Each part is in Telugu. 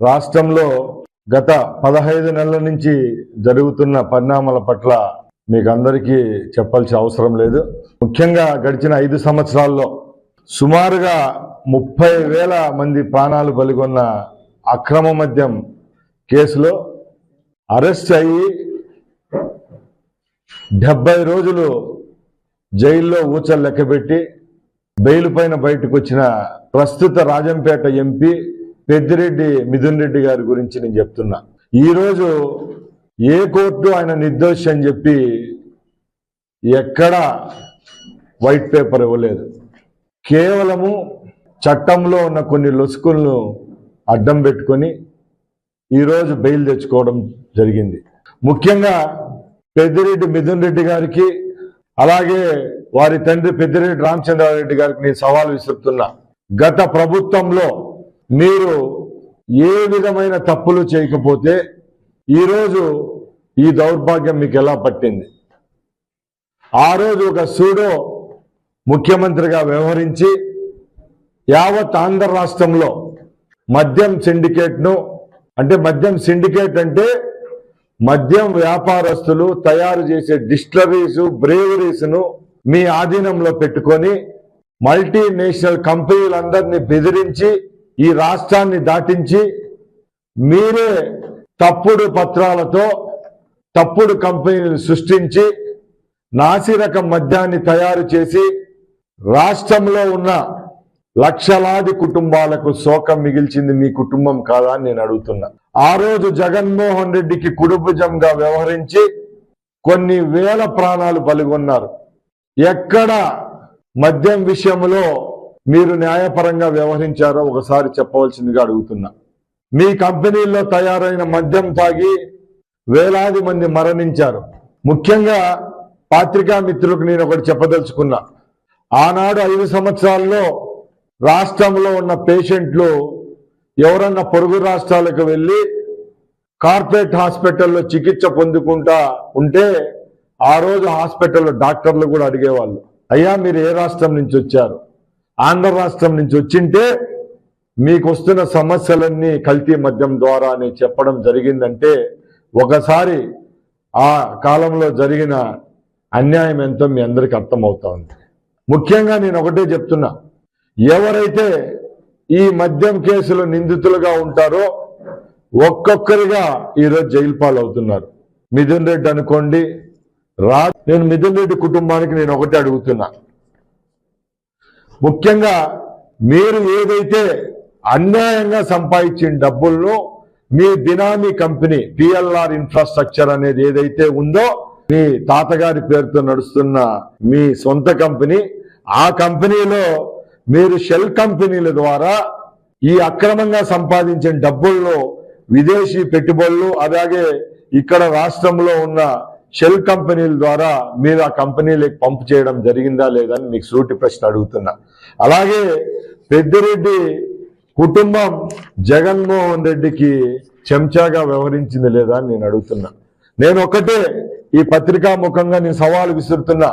రాష్ట్రంలో గత పదహైదు నెలల నుంచి జరుగుతున్న పరిణామాల పట్ల మీకు అందరికీ చెప్పాల్సిన అవసరం లేదు. ముఖ్యంగా గడిచిన ఐదు సంవత్సరాల్లో సుమారుగా ముప్పై వేల మంది ప్రాణాలు బలిగొన్న అక్రమ మద్యం కేసులో అరెస్ట్ అయ్యి డెబ్బై రోజులు జైల్లో ఊచలు లెక్కబెట్టి బెయిల్ పైన బయటకు వచ్చిన ప్రస్తుత రాజంపేట ఎంపీ పెద్దిరెడ్డి మిథున్ రెడ్డి గారి గురించి నేను చెప్తున్నా. ఈరోజు ఏ కోర్టు ఆయన నిర్దోషి అని చెప్పి ఎక్కడా వైట్ పేపర్ ఇవ్వలేదు. కేవలము చట్టంలో ఉన్న కొన్ని లొసుకులను అడ్డం పెట్టుకొని ఈరోజు బెయిల్ తెచ్చుకోవడం జరిగింది. ముఖ్యంగా పెద్దిరెడ్డి మిథున్ రెడ్డి గారికి అలాగే వారి తండ్రి పెద్దిరెడ్డి రామచంద్రారెడ్డి గారికి నేను సవాల్ విసురుతున్నా. గత ప్రభుత్వంలో మీరు ఏ విధమైన తప్పులు చేయకపోతే ఈరోజు ఈ దౌర్భాగ్యం మీకు ఎలా పట్టింది? ఆ రోజు ఒక సూడో ముఖ్యమంత్రిగా వ్యవహరించి యావత్ ఆంధ్ర రాష్ట్రంలో మద్యం సిండికేట్ను అంటే మద్యం సిండికేట్ అంటే మద్యం వ్యాపారస్తులు తయారు చేసే డిస్టరీస్ బ్రేవరీస్ను మీ ఆధీనంలో పెట్టుకొని మల్టీనేషనల్ కంపెనీలందరినీ బెదిరించి ఈ రాష్ట్రాన్ని దాటించి మీరే తప్పుడు పత్రాలతో తప్పుడు కంపెనీలు సృష్టించి నాసిరకం మద్యాన్ని తయారు చేసి రాష్ట్రంలో ఉన్న లక్షలాది కుటుంబాలకు శోకం మిగిల్చింది మీ కుటుంబం కాదా అని నేను అడుగుతున్నా. ఆ రోజు జగన్మోహన్ రెడ్డికి కుడుభుజంగా వ్యవహరించి కొన్ని వేల ప్రాణాలు పలుగొన్నారు ఎక్కడ మద్యం విషయంలో మీరు న్యాయపరంగా వ్యవహరించారో ఒకసారి చెప్పవలసిందిగా అడుగుతున్నా. మీ కంపెనీల్లో తయారైన మద్యం తాగి వేలాది మంది మరణించారు. ముఖ్యంగా పాత్రికా మిత్రులకు నేను ఒకటి చెప్పదలుచుకున్నా. ఆనాడు ఐదు సంవత్సరాల్లో రాష్ట్రంలో ఉన్న పేషెంట్లు ఎవరన్నా పొరుగు రాష్ట్రాలకు వెళ్ళి కార్పొరేట్ హాస్పిటల్లో చికిత్స పొందుకుంటా ఉంటే ఆ రోజు హాస్పిటల్లో డాక్టర్లు కూడా అడిగేవాళ్ళు అయ్యా మీరు ఏ రాష్ట్రం నుంచి వచ్చారు? ఆంధ్ర రాష్ట్రం నుంచి వచ్చింటే మీకు వస్తున్న సమస్యలన్నీ కల్తీ మద్యం ద్వారా అని చెప్పడం జరిగిందంటే ఒకసారి ఆ కాలంలో జరిగిన అన్యాయం ఎంతో మీ అందరికీ అర్థమవుతా ఉంది ముఖ్యంగా నేను ఒకటే చెప్తున్నా. ఎవరైతే ఈ మద్యం కేసులో నిందితులుగా ఉంటారో ఒక్కొక్కరిగా ఈరోజు జైలు పాలవుతున్నారు. మిథున్ రెడ్డి అనుకోండి రా నేను మిథున్ రెడ్డి కుటుంబానికి నేను ఒకటే అడుగుతున్నా. ముఖ్యంగా మీరు ఏదైతే అన్యాయంగా సంపాదించిన డబ్బులను మీ బినామీ కంపెనీ పిఎల్ఆర్ ఇన్ఫ్రాస్ట్రక్చర్ అనేది ఏదైతే ఉందో మీ తాతగారి పేరుతో నడుస్తున్న మీ సొంత కంపెనీ ఆ కంపెనీలో మీరు షెల్ కంపెనీల ద్వారా ఈ అక్రమంగా సంపాదించిన డబ్బుల్లో విదేశీ పెట్టుబడులు అలాగే ఇక్కడ రాష్ట్రంలో ఉన్న షెల్ కంపెనీల ద్వారా మీరు ఆ కంపెనీలకు పంపు చేయడం జరిగిందా లేదని మీకు సూటి ప్రశ్న అడుగుతున్నా. అలాగే పెద్దిరెడ్డి కుటుంబం జగన్మోహన్ రెడ్డికి చెంచాగా వ్యవహరించింది లేదా అని నేను అడుగుతున్నా. నేను ఒకటే ఈ పత్రికా ముఖంగా నేను సవాలు విసురుతున్నా.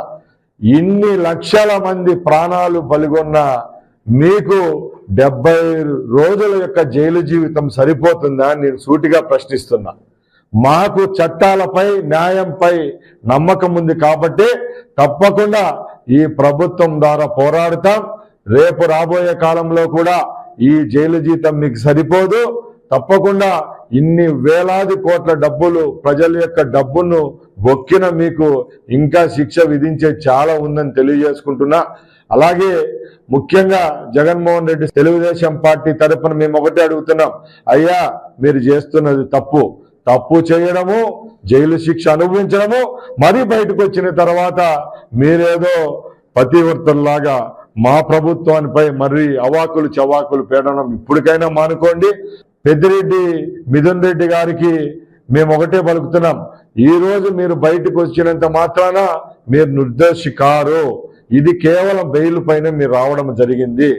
ఇన్ని లక్షల మంది ప్రాణాలు పలుగొన్న మీకు డెబ్బై రోజుల యొక్క జైలు జీవితం సరిపోతుందా అని నేను సూటిగా ప్రశ్నిస్తున్నా. మాకు చట్టాలపై న్యాయంపై నమ్మకం ఉంది కాబట్టి తప్పకుండా ఈ ప్రభుత్వం ద్వారా పోరాడతాం. రేపు రాబోయే కాలంలో కూడా ఈ జైలు జీతం మీకు సరిపోదు. తప్పకుండా ఇన్ని వేలాది కోట్ల డబ్బులు ప్రజల యొక్క డబ్బును బొక్కిన మీకు ఇంకా శిక్ష విధించే చాలా ఉందని తెలియజేసుకుంటున్నా. అలాగే ముఖ్యంగా జగన్మోహన్ రెడ్డి తెలుగుదేశం పార్టీ తరఫున మేము ఒకటే అడుగుతున్నాం. అయ్యా మీరు చేస్తున్నది తప్పు. తప్పు చేయడము జైలు శిక్ష అనుభవించడము మరి బయటకు వచ్చిన తర్వాత మీరేదో పతివర్తల్లాగా మా ప్రభుత్వానిపై మరీ అవాకులు చవాకులు పేడడం ఇప్పటికైనా మానుకోండి. పెద్దిరెడ్డి మిథున్ రెడ్డి గారికి మేము ఒకటే పలుకుతున్నాం. ఈరోజు మీరు బయటకు వచ్చినంత మాత్రాన మీరు నిర్దోషి కారు ఇది కేవలం బెయిల్ పైన మీరు రావడం జరిగింది.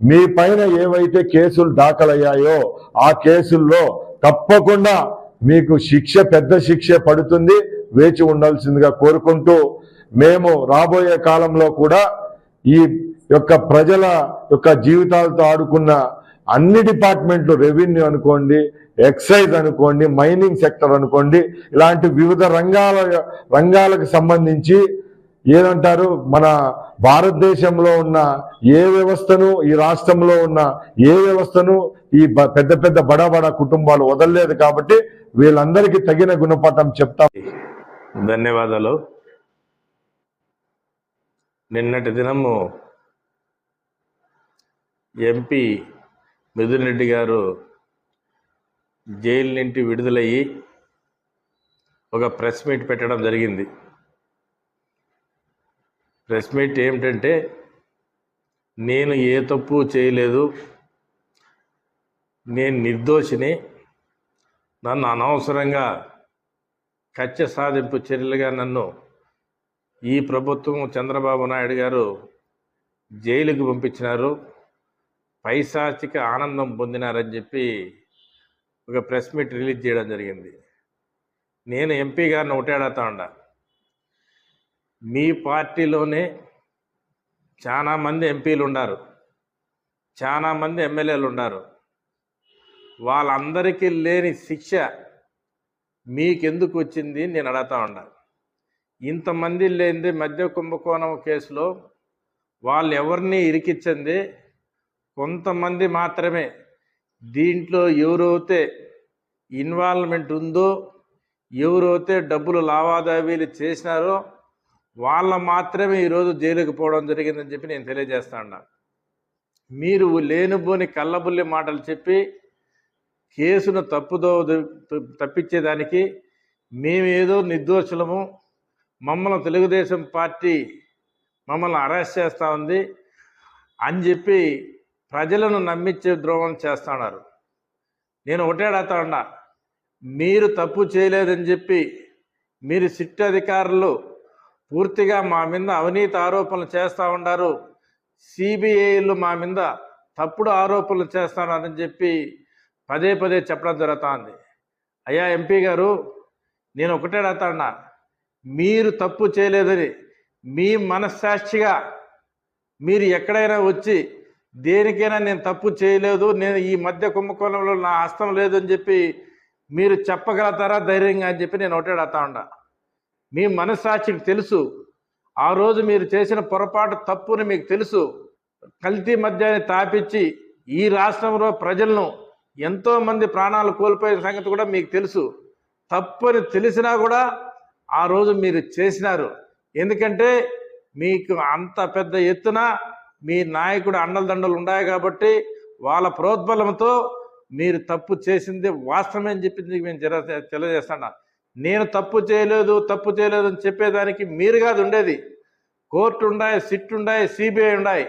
మీ పైన ఏవైతే కేసులు దాఖలయ్యాయో ఆ కేసుల్లో తప్పకుండా మీకు శిక్ష పెద్ద శిక్ష పడుతుంది వేచి ఉండాల్సిందిగా కోరుకుంటూ మేము రాబోయే కాలంలో కూడా ఈ యొక్క ప్రజల యొక్క జీవితాలతో ఆడుకున్న అన్ని డిపార్ట్మెంట్లు రెవెన్యూ అనుకోండి ఎక్సైజ్ అనుకోండి మైనింగ్ సెక్టర్ అనుకోండి ఇలాంటి వివిధ రంగాల రంగాలకు సంబంధించి ఏదంటారు? మన భారతదేశంలో ఉన్న ఏ వ్యవస్థను ఈ రాష్ట్రంలో ఉన్న ఏ వ్యవస్థను ఈ బ- పెద్ద పెద్ద బడా బడా కుటుంబాలు వదలలేదు కాబట్టి వీళ్ళందరికీ తగిన గుణపాఠం చెప్తాం ధన్యవాదాలు. నిన్నటి దినము ఎంపీ మిథున్ రెడ్డి గారు జైలు నుండి విడుదలయ్యి ఒక ప్రెస్ మీట్ పెట్టడం జరిగింది. ప్రెస్ మీట్ ఏమిటంటే నేను ఏ తప్పు చేయలేదు నేను నిర్దోషిని నన్ను అనవసరంగా కక్ష సాధింపు చర్యలుగా నన్ను ఈ ప్రభుత్వం చంద్రబాబు నాయుడు గారు జైలుకు పంపించినారు. పైశాచిక ఆనందం పొందినారని చెప్పి ఒక ప్రెస్ మీట్ రిలీజ్ చేయడం జరిగింది. నేను ఎంపీ గారిని ఒకటేడతా ఉండా మీ పార్టీలోనే చాలామంది ఎంపీలు ఉన్నారు చాలామంది ఎమ్మెల్యేలు ఉన్నారు వాళ్ళందరికీ లేని శిక్ష మీకెందుకు వచ్చింది నేను అడుగుతా ఉన్నా. ఇంతమంది లేనిది మధ్య కుంభకోణం కేసులో వాళ్ళు ఎవరిని ఇరికించింది? కొంతమంది మాత్రమే. దీంట్లో ఎవరైతే ఇన్వాల్వ్మెంట్ ఉందో ఎవరైతే డబ్బులు లావాదేవీలు చేసినారో వాళ్ళ మాత్రమే ఈరోజు జైలుకి పోవడం జరిగిందని చెప్పి నేను తెలియజేస్తాను మీరు లేనిపోని కళ్ళబుల్లి మాటలు చెప్పి కేసును తప్పుదో తప్పించేదానికి మేమేదో నిర్దోషులము మమ్మల్ని తెలుగుదేశం పార్టీ మమ్మల్ని అరెస్ట్ చేస్తూ ఉంది అని చెప్పి ప్రజలను నమ్మించే ద్రోహం చేస్తున్నారు. నేను ఒకటేడతా అడుగుతా ఉన్నా మీరు తప్పు చేయలేదని చెప్పి మీరు సిట్ అధికారులు పూర్తిగా మా మీద అవినీతి ఆరోపణలు చేస్తూ ఉన్నారు సిబిఐలు మా మీద తప్పుడు ఆరోపణలు చేస్తున్నారని చెప్పి పదే పదే చెప్పడం జరుగుతుంది. అయ్యా ఎంపీ గారు నేను ఒకటే అడుగుతాన్నా మీరు తప్పు చేయలేదని మీ మనస్సాక్షిగా మీరు ఎక్కడైనా వచ్చి దేనికైనా నేను తప్పు చేయలేదు నేను ఈ మధ్య కుంభకోణంలో నా హస్తం లేదని చెప్పి మీరు చెప్పగలుగుతారా ధైర్యంగా అని చెప్పి నేను ఒకటే అడుగుతా ఉండా మీ మనస్సాక్షికి తెలుసు. ఆ రోజు మీరు చేసిన పొరపాటు తప్పుని మీకు తెలుసు. కల్తీ మద్యాన్ని తాపించి ఈ రాష్ట్రంలో ప్రజలను ఎంతోమంది ప్రాణాలు కోల్పోయిన సంగతి కూడా మీకు తెలుసు. తప్పని తెలిసినా కూడా ఆ రోజు మీరు చేసినారు. ఎందుకంటే మీకు అంత పెద్ద ఎత్తున మీ నాయకుడు అండలదండలు ఉన్నాయి కాబట్టి వాళ్ళ ప్రోద్బలంతో మీరు తప్పు చేసింది వాస్తవమే అని చెప్పి మేము తెలియజేస్తాను? నేను తప్పు చేయలేదు తప్పు చేయలేదు అని చెప్పేదానికి మీరు కాదు ఉండేది. కోర్టు ఉండాయి సిట్ ఉండాయి సిబిఐ ఉండాయి.